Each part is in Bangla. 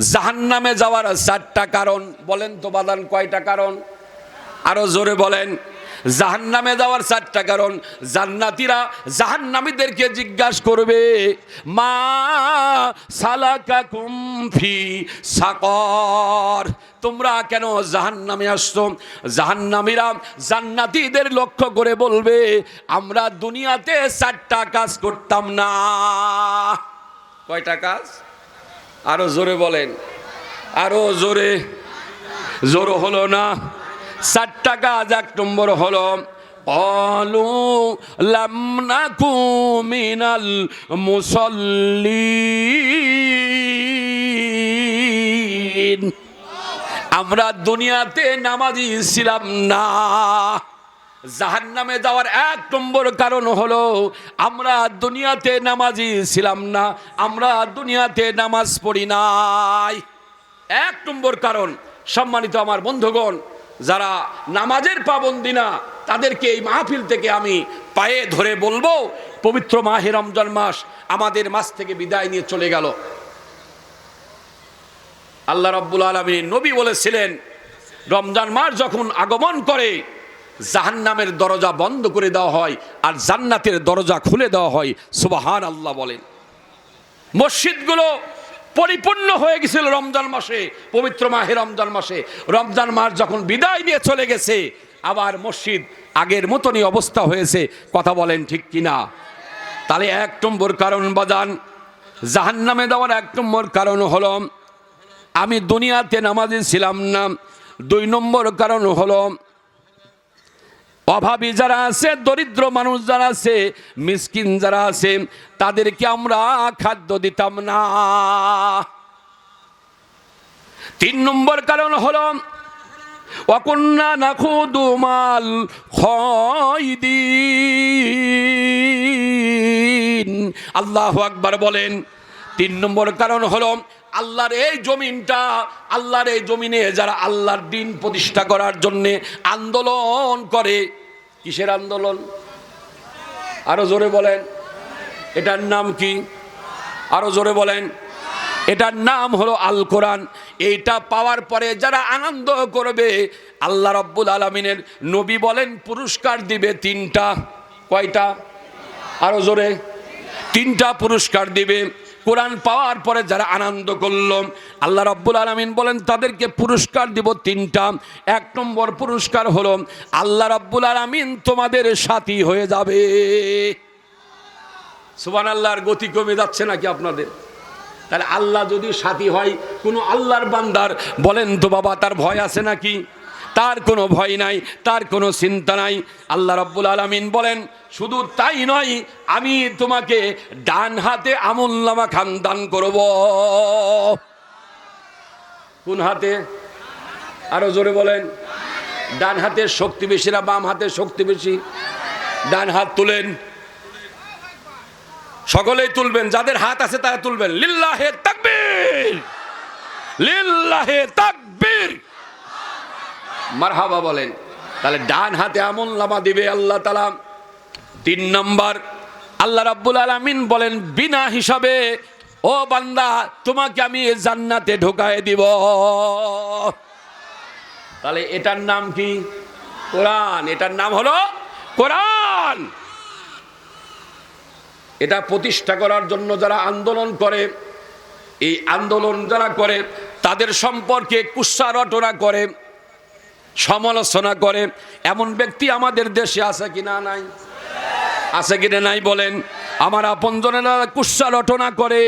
জাহান্নামে যাওয়ার চারটা কারণ, বলেন তো বাদান কয়টা কারণ? আরও জোরে বলেন। জাহান্নামে যাওয়ার চারটা কারণ, জান্নাতীরা জাহান্নামীদেরকে জিজ্ঞাসা করবে, মা সালাকা কুমফি সাকর? তোমরা কেন জাহান্নামে জাহান্নামীরা জান্নাতীদের লক্ষ্য করে বলবে, আমরা দুনিয়াতে চারটা কাজ করতাম না। কয়টা কাজ? আরও জোরে বলেন। আরও জোরে। জোর হলো না। চারটা কাজ এক নম্বর হলো। লামনাকু মিনাল মুসল্লিন। আমরা দুনিয়াতে নামাজি ছিলাম না। জাহান নামে যাওয়ার এক নম্বর কারণ হলো, আমরা দুনিয়াতে নামাজি ছিলাম না, আমরা দুনিয়াতে নামাজ পড়ি নাই। এক নম্বর কারণ, সম্মানিত আমার বন্ধুগণ, যারা নামাজের পাবন্দি না, তাদেরকে এই মাহফিল থেকে আমি পায়ে ধরে বলব, পবিত্র মাহে রমজান মাস আমাদের মাস থেকে বিদায় নিয়ে চলে গেল। আল্লাহ রব্বুল আলমী নবী বলেছিলেন, রমজান মাস যখন আগমন করে জাহান্নামের দরজা বন্ধ করে দেওয়া হয় আর জান্নাতের দরজা খুলে দেওয়া হয়। সুবাহান আল্লাহ বলেন। মসজিদগুলো পরিপূর্ণ হয়ে গেছিল রমজান মাসে, পবিত্র মাহে রমজান মাসে। রমজান মাস যখন বিদায় নিয়ে চলে গেছে, আবার মসজিদ আগের মতনই অবস্থা হয়েছে। কথা বলেন ঠিক কিনা? তাহলে এক নম্বর কারণ বাজান, জাহান্নামে দেওয়ার এক নম্বর কারণ হলো, আমি দুনিয়াতে নামাজে ছিলাম না। দুই নম্বর কারণ হলো অভাবী যারা আছে, দরিদ্র মানুষ যারা আছে, মিসকিন যারা আছে, তাদেরকে আমরা খাদ্য দিতাম না। তিন নম্বর কারণ হলো অকন্যা নাখুদু মাল খয়দিন। আল্লাহ আকবার বলেন তিন নম্বর কারণ হলো, আল্লাহর এই জমিনটা, আল্লাহর এই জমিনে যারা আল্লাহর দিন প্রতিষ্ঠা করার জন্যে আন্দোলন করে, কিসের আন্দোলন? আরও জোরে বলেন, এটার নাম কি? আরও জোরে বলেন, এটার নাম হলো আল কোরআন। এইটা পাওয়ার পরে যারা আনন্দ করবে, আল্লাহ রব্বুল আলমিনের নবী বলেন, পুরস্কার দিবে তিনটা। কয়টা? আরও জোরে। তিনটা পুরস্কার দিবে। কোরআন পাওয়ার পরে যারা আনন্দ করল, আল্লাহ রব্বুল আলমিন বলেন, তাদেরকে পুরস্কার দিব তিনটা। এক নম্বর পুরস্কার হলো, আল্লাহ রব্বুল আলমিন তোমাদের সাথী হয়ে যাবে। সুবান আল্লাহর গতি কমে যাচ্ছে নাকি আপনাদের? তাহলে আল্লাহ যদি সাথী হয়, কোনো আল্লাহর বান্দার বলেন তো বাবা, তার ভয় আছে নাকি? তার কোনো ভয় নাই, তার কোনো চিন্তা নাই। আল্লাহ রব্বুল আলমিন বলেন, শুধু তাই নয়, আমি তোমাকে ডান হাতে আমুল্লামা খান দান করব। কোন হাতে? আরও জোরে বলেন। ডান হাতে শক্তি বেশি না বাম হাতে শক্তি বেশি? ডান হাত তুলেন। সকলেই তুলবেন, যাদের হাত আছে তারা তুলবেন। লিল্লাহে তাকবীর! লিল্লাহে তাকবীর! মারহাবা বলেন। তাহলে ডান হাতে আমল নামা দিবে আল্লাহ তালা তিন নম্বর, আল্লাহ রাব্বুল আলামিন বলেন, বিনা হিসাবে, ও বান্দা, তোমাকে আমি জান্নাতে ঢোকায় দিব। তাহলে এটার নাম কি? কোরআন। এটার নাম হলো কোরআন। এটা প্রতিষ্ঠা করার জন্য যারা আন্দোলন করে, এই আন্দোলন যারা করে, তাদের সম্পর্কে কুৎসা রটনা করে সমালোচনা করে, এমন ব্যক্তি আমাদের দেশে আছে কিনা নাই? আছে কিনা নাই বলেন। আমার আপনজনেরা কুৎসা রটনা করে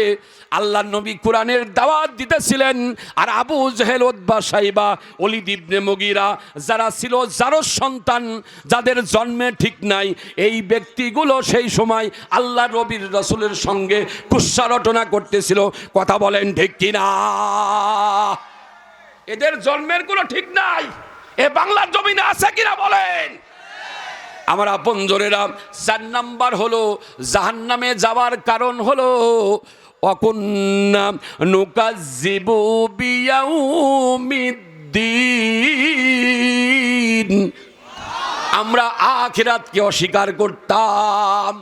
আল্লাহ নবী কোরআনের দাওয়াত দিতেছিলেন। আর আবু জেহেল ওদ্বা সাইবা অলিদ ইবনে মগিরা যারা ছিল যারো সন্তান, যাদের জন্মে ঠিক নাই, এই ব্যক্তিগুলো সেই সময় আল্লাহ রবির রসুলের সঙ্গে কুৎসা রটনা করতেছিল। কথা বলেন ঠিক কিনা? এদের জন্মের কোনো ঠিক নাই। এ বাংলার জমিনে আছে কিনা বলেন? আমার আপন জোরেরা চার নাম্বার হলো, জাহান্নামে যাওয়ার কারণ হলো অকন্যা নুকাজিবু বিয়াউমিদ্দিন। আমরা আখিরাতকে অস্বীকার করতাম।